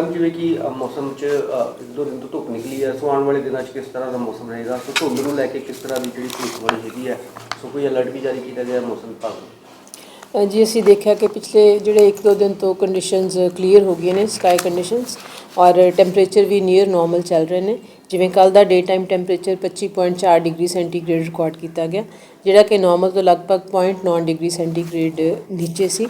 Ma'am ਜਿਵੇਂ ਕਿ ਅ, ਮੌਸਮ 'ਚ ਅ, ਇੱਕ ਦੋ ਦਿਨ ਤੋਂ ਧੁੱਪ ਨਿਕਲੀ ਹੈ ਸੋ ਆਉਣ ਵਾਲੇ ਦਿਨਾਂ 'ਚ ਕਿਸ ਤਰ੍ਹਾਂ ਦਾ ਮੌਸਮ ਰਹੇਗਾ? ਸੋ ਧੁੰਦ ਨੂੰ ਲੈ ਕੇ ਕਿਸ ਤਰ੍ਹਾਂ ਦੀ ਜਿਹੜੀ ਭਵਿੱਖਬਾਣੀ ਹੈਗੀ ਹੈ ਸੋ ਕੋਈ ਅਲਰਟ ਵੀ ਜਾਰੀ ਕੀਤਾ ਗਿਆ ਹੈ ਮੌਸਮ ਵਿਭਾਗ ਨੂੰ? ਅ, ਜੀ ਅਸੀਂ ਦੇਖਿਆ ਕਿ ਪਿਛਲੇ ਜਿਹੜੇ ਇੱਕ ਦੋ ਦਿਨ ਤੋਂ ਕੰਡੀਸ਼ਨਸ ਕਲੀਅਰ ਹੋ ਗਈਆਂ ਨੇ ਸਕਾਈ ਕੰਡੀਸ਼ਨਸ ਔਰ ਟੈਂਪਰੇਚਰ ਵੀ ਨੀਅਰ ਨਾਰਮਲ ਚੱਲ ਰਹੇ ਨੇ। ਜਿਵੇਂ ਕੱਲ ਦਾ day time temperature 25.4 degree centigrade record ਕੀਤਾ ਗਿਆ ਜਿਹੜਾ ਕਿ ਨਾਰਮਲ ਤੋਂ ਲਗਭਗ 0.9 ਡਿਗਰੀ ਸੈਂਟੀਗ੍ਰੇਡ ਨੀਚੇ ਸੀ।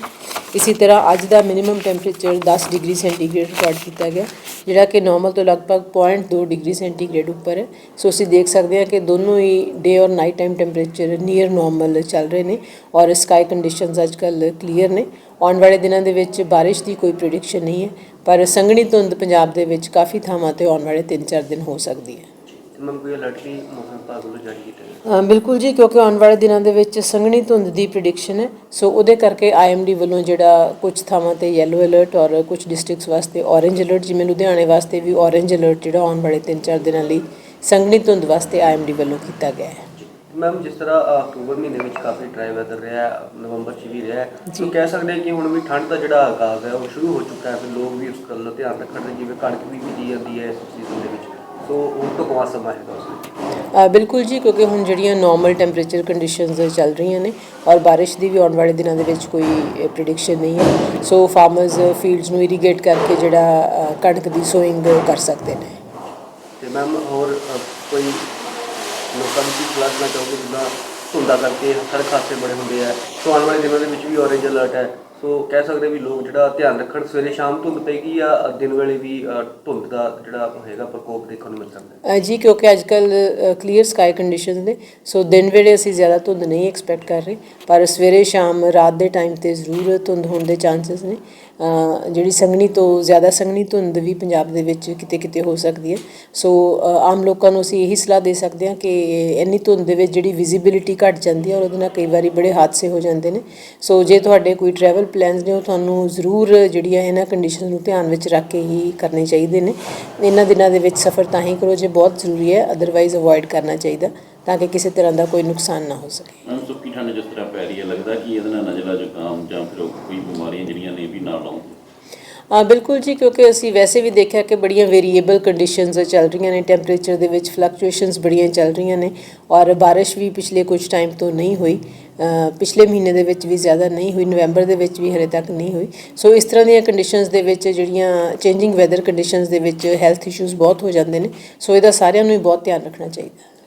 ਇਸੇ ਤਰ੍ਹਾਂ ਅੱਜ ਦਾ minimum temperature 10 degree centigrade record ਕੀਤਾ ਗਿਆ, ਜਿਹੜਾ ਕਿ ਨਾਰਮਲ ਤੋਂ ਲਗਭਗ 0.2 ਡਿਗਰੀ ਸੈਂਟੀਗ੍ਰੇਡ ਉੱਪਰ ਹੈ। ਸੋ ਅਸੀਂ ਦੇਖ ਸਕਦੇ ਹਾਂ ਕਿ ਦੋਨੋਂ ਹੀ ਡੇ ਔਰ night time temperature near normal ਚੱਲ ਰਹੇ ਨੇ ਔਰ ਸਕਾਈ ਕੰਡੀਸ਼ਨਸ ਅੱਜਕੱਲ ਕਲੀਅਰ ਨੇ। ਆਉਣ ਵਾਲੇ ਦਿਨਾਂ ਦੇ ਵਿੱਚ ਬਾਰਿਸ਼ ਦੀ ਕੋਈ ਪ੍ਰੈਡਿਕਸ਼ਨ ਨਹੀਂ ਹੈ, ਪਰ ਸੰਘਣੀ ਧੁੰਦ ਪੰਜਾਬ ਦੇ ਵਿੱਚ ਕਾਫੀ ਥਾਵਾਂ ਤੇ ਆਉਣ ਵਾਲੇ 3-4 ਦਿਨ ਹੋ ਸਕਦੀ ਹੈ। ਤੇ ਕੋਈ ਅਲਰਟ ਵੀ ਮੌਸਮ ਵਿਭਾਗ ਵੱਲੋਂ ਜਾਰੀ ਕੀਤਾ ਬਿਲਕੁਲ ਜੀ ਕਿਉਂਕਿ ਆਉਣ ਵਾਲੇ ਦਿਨਾਂ ਦੇ ਵਿੱਚ ਸੰਘਣੀ ਧੁੰਦ ਦੀ ਪ੍ਰੈਡਿਕਸ਼ਨ ਹੈ। ਸੋ ਉਹਦੇ ਕਰਕੇ ਆਈਐਮਡੀ ਵੱਲੋਂ ਜਿਹੜਾ ਕੁਝ ਥਾਵਾਂ ਤੇ ਯੈਲੋ ਅਲਰਟ ਔਰ ਕੁਝ ਡਿਸਟ੍ਰਿਕਟਸ ਵਾਸਤੇ ਔਰੇਂਜ ਅਲਰਟ ਜਿਵੇਂ ਲੁਧਿਆਣੇ ਵਾਸਤੇ ਵੀ ਔਰੇਂਜ ਅਲਰਟ ਜਿਹੜਾ ਆਉਣ ਵਾਲੇ 3-4 ਦਿਨਾਂ ਲਈ ਸੰਘਣੀ ਧੁੰਦ ਵਾਸਤੇ ਆਈਐਮਡੀ ਵੱਲੋਂ ਕੀਤਾ ਗਿਆ ਹੈ। ਮੈਮ ਜਿਸ ਤਰ੍ਹਾਂ ਅਕਤੂਬਰ ਮਹੀਨੇ ਵਿੱਚ ਕਾਫੀ ਡਰਾਈ ਵੈਦਰ ਰਿਹਾ ਹੈ, ਨਵੰਬਰ 'ਚ ਵੀ ਰਿਹਾ ਹੈ, ਸੋ ਕਹਿ ਸਕਦੇ ਹਾਂ ਕਿ ਹੁਣ ਵੀ ਠੰਡ ਦਾ ਜਿਹੜਾ ਆਗਾਜ਼ ਹੈ ਉਹ ਸ਼ੁਰੂ ਹੋ ਚੁੱਕਾ ਹੈ ਤੇ ਲੋਕ ਵੀ ਉਸ ਗੱਲ ਦਾ ਧਿਆਨ ਰੱਖਣ ਜਿਵੇਂ ਕਣਕ ਵੀ ਬੀਜੀ ਜਾਂਦੀ ਹੈ ਇਸ ਸੀਜ਼ਨ ਦੇ ਵਿੱਚ। ਬਿਲਕੁਲ ਜੀ ਕਿਉਂਕਿ ਹੁਣ ਜਿਹੜੀਆਂ ਨਾਰਮਲ ਟੈਂਪਰੇਚਰ ਕੰਡੀਸ਼ਨਸ ਚੱਲ ਰਹੀਆਂ ਨੇ ਔਰ ਬਾਰਿਸ਼ ਦੀ ਵੀ ਆਉਣ ਵਾਲੇ ਦਿਨਾਂ ਦੇ ਵਿੱਚ ਕੋਈ ਪ੍ਰੈਡਿਕਸ਼ਨ ਨਹੀਂ ਹੈ। ਸੋ ਫਾਰਮਰਸ ਫੀਲਡਸ ਨੂੰ ਇਰੀਗੇਟ ਕਰਕੇ ਜਿਹੜਾ ਕਣਕ ਦੀ ਸੋਇੰਗ ਕਰ ਸਕਦੇ ਨੇ। ਤੇ ਮੈਮ ਹੋਰ ਕੋਈ ਲੋਕਾਂ ਨੂੰ ਕੀ ਸਲਾਹ ਦੇਣਾ ਚਾਹੋਗੇ ਜਿੱਦਾਂ ਧੁੰਦਾ ਕਰਕੇ ਸੜਕ ਹਾਦਸੇ ਬੜੇ ਹੁੰਦੇ ਆ? ਸੋ ਆਉਣ ਵਾਲੇ ਦਿਨਾਂ ਦੇ ਵਿੱਚ ਵੀ ਔਰੇਂਜ ਅਲਰਟ ਹੈ। ਸੋ ਕਹਿ ਸਕਦੇ ਵੀ ਲੋਕ ਜਿਹੜਾ ਧਿਆਨ ਰੱਖਣ ਸਵੇਰੇ ਸ਼ਾਮ ਧੁੰਦ ਪਏਗੀ ਜਾਂ ਦਿਨ ਵੇਲੇ ਵੀ ਧੁੰਦ ਦਾ ਜਿਹੜਾ ਹੈਗਾ ਪ੍ਰਕੋਪ ਦੇਖਣ ਨੂੰ ਮਿਲ ਸਕਦਾ ਹੈ। ਜੀ, ਕਿਉਂਕਿ ਅੱਜ ਕੱਲ ਕਲੀਅਰ ਸਕਾਈ ਕੰਡੀਸ਼ਨਸ ਨੇ, ਸੋ ਦਿਨ ਵੇਲੇ ਅਸੀਂ ਜ਼ਿਆਦਾ ਧੁੰਦ ਨਹੀਂ ਐਕਸਪੈਕਟ ਕਰ ਰਹੇ, ਪਰ ਸਵੇਰੇ ਸ਼ਾਮ ਰਾਤ ਦੇ ਟਾਈਮ ਤੇ ਜ਼ਰੂਰ ਧੁੰਦ ਹੋਣ ਦੇ ਚਾਂਸਸ ਨੇ। ਜਿਹੜੀ ਸੰਘਣੀ ਤੋਂ, ਜ਼ਿਆਦਾ ਸੰਘਣੀ ਧੁੰਦ ਵੀ ਪੰਜਾਬ ਦੇ ਵਿੱਚ ਕਿਤੇ ਕਿਤੇ ਹੋ ਸਕਦੀ ਹੈ। ਸੋ ਆਮ ਲੋਕਾਂ ਨੂੰ ਅਸੀਂ ਇਹੀ ਸਲਾਹ ਦੇ ਸਕਦੇ ਹਾਂ ਕਿ ਇੰਨੀ ਧੁੰਦ ਦੇ ਵਿੱਚ ਜਿਹੜੀ ਵਿਜ਼ਿਬਿਲਿਟੀ ਘਟ ਜਾਂਦੀ ਹੈ ਔਰ ਉਹਦੇ ਨਾਲ ਕਈ ਵਾਰੀ ਬੜੇ ਹਾਦਸੇ ਹੋ ਜਾਂਦੇ ਨੇ। ਸੋ ਜੇ ਤੁਹਾਡੇ ਕੋਈ ਟਰੈਵਲ ਪਲਾਨਸ ਨੇ, ਉਹ ਤੁਹਾਨੂੰ ਜ਼ਰੂਰ ਜਿਹੜੀਆਂ ਇਹਨਾਂ ਕੰਡੀਸ਼ਨ ਨੂੰ ਧਿਆਨ ਵਿੱਚ ਰੱਖ ਕੇ ਹੀ ਕਰਨੇ ਚਾਹੀਦੇ ਨੇ। ਇਹਨਾਂ ਦਿਨਾਂ ਦੇ ਵਿੱਚ ਸਫ਼ਰ ਤਾਂ ਹੀ ਕਰੋ, ਜੇ ਬਹੁਤ ਜ਼ਰੂਰੀ ਹੈ ਅਦਰਵਾਈਜ਼ ਅਵੋਇਡ ਕਰਨਾ ਚਾਹੀਦਾ। ਤਾਂ ਕਿ ਕਿਸੇ ਤਰ੍ਹਾਂ ਦਾ ਕੋਈ ਨੁਕਸਾਨ ਨਾ ਹੋ ਸਕੇ। ਮੈਮ ਸੁੱਕੀ ਠੰਡ ਜਿਸ ਤਰ੍ਹਾਂ ਪੈ ਰਹੀ ਹੈ ਲੱਗਦਾ ਕਿ ਇਹਦੇ ਨਾਲ ਨਜ਼ਲਾ ਜ਼ੁਕਾਮ ਜਾਂ ਫਿਰ ਕੋਈ ਬਿਮਾਰੀਆਂ ਜਿਹੜੀਆਂ ਨੇ ਇਹ ਵੀ ਨਾਲ ਆਉਣ। ਹਾਂ ਬਿਲਕੁਲ ਜੀ ਕਿਉਂਕਿ ਅਸੀਂ ਵੈਸੇ ਵੀ ਦੇਖਿਆ ਕਿ ਬੜੀਆਂ ਵੇਰੀਏਬਲ ਕੰਡੀਸ਼ਨਸ ਚੱਲ ਰਹੀਆਂ ਨੇ ਟੈਂਪਰੇਚਰ ਦੇ ਵਿੱਚ ਫਲਕਚੁਏਸ਼ਨਸ ਬੜੀਆਂ ਚੱਲ ਰਹੀਆਂ ਨੇ ਔਰ ਬਾਰਿਸ਼ ਵੀ ਪਿਛਲੇ ਕੁਝ ਟਾਈਮ ਤੋਂ ਨਹੀਂ ਹੋਈ। ਪਿਛਲੇ ਮਹੀਨੇ ਦੇ ਵਿੱਚ ਵੀ ਜ਼ਿਆਦਾ ਨਹੀਂ ਹੋਈ ਨਵੰਬਰ ਦੇ ਵਿੱਚ ਵੀ ਹਰੇ ਤੱਕ ਨਹੀਂ ਹੋਈ। ਸੋ ਇਸ ਤਰ੍ਹਾਂ ਦੀਆਂ ਕੰਡੀਸ਼ਨਸ ਦੇ ਵਿੱਚ ਜਿਹੜੀਆਂ ਚੇਂਜਿੰਗ ਵੈਦਰ ਕੰਡੀਸ਼ਨਸ ਦੇ ਵਿੱਚ ਹੈਲਥ ਇਸ਼ੂਜ਼ ਬਹੁਤ ਹੋ ਜਾਂਦੇ ਨੇ। ਸੋ ਇਹਦਾ ਸਾਰਿਆਂ ਨੂੰ ਹੀ ਬਹੁਤ ਧਿਆਨ ਰੱਖਣਾ ਚਾਹੀਦਾ।